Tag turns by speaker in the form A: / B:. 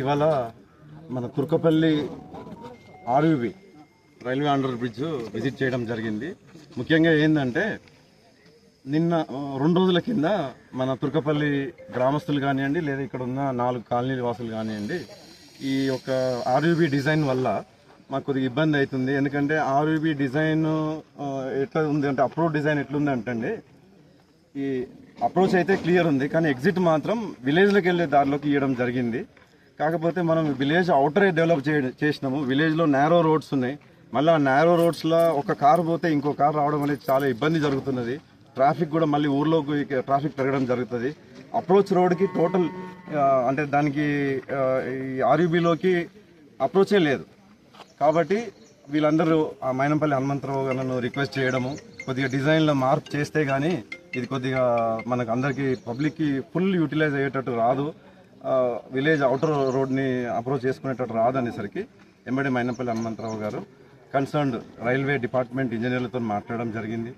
A: ఇవాళ మన Turkapalli RUB railway under bridge visit చేయడం జరిగింది. ముఖ్యంగా ఏంటంటే నిన్న రెండు రోజుల కింద మన తుర్కపల్లి గ్రామస్తులు కానివ్వండి లేదా ఇక్కడ ఉన్న నాలుగు కాలనీ వాసులు కానివ్వండి ఈ యొక్క ఆర్యుబి డిజైన్ వల్ల మాకు కొద్దిగా ఇబ్బంది అవుతుంది. ఎందుకంటే ఆర్యుబి డిజైన్ ఎట్లా ఉంది అంటే అప్రోచ్ డిజైన్ ఎట్లుంది అంటే ఈ అప్రోచ్ అయితే క్లియర్ ఉంది. కానీ ఎగ్జిట్ మాత్రం విలేజ్లోకి వెళ్ళే దారిలోకి ఇవ్వడం జరిగింది. కాకపోతే మనం విలేజ్ అవుటరే డెవలప్ చే చేసినాము. విలేజ్లో నేరో రోడ్స్ ఉన్నాయి. మళ్ళీ ఆ నేరో రోడ్స్లో ఒక కారు పోతే ఇంకో కారు రావడం అనేది చాలా ఇబ్బంది జరుగుతున్నది. ట్రాఫిక్ కూడా మళ్ళీ ఊర్లో ట్రాఫిక్ పెరగడం జరుగుతుంది. అప్రోచ్ రోడ్కి టోటల్ అంటే దానికి ఈ ఆర్యూబీలోకి అప్రోచే లేదు. కాబట్టి వీళ్ళందరూ ఆ మైనంపల్లి హనుమంతరావు గారు రిక్వెస్ట్ చేయడము కొద్దిగా డిజైన్లో మార్పు చేస్తే కానీ ఇది కొద్దిగా మనకు అందరికీ పబ్లిక్కి ఫుల్ యూటిలైజ్ అయ్యేటట్టు రాదు. విలేజ్ అవుటర్ రోడ్ని అప్రోచ్ చేసుకునేటట్టు రాదు అనేసరికి ఎంబడి మైనపల్లి హనుమంతరావు గారు. కన్సర్న్డ్ రైల్వే డిపార్ట్మెంట్ ఇంజనీర్లతో మాట్లాడడం జరిగింది.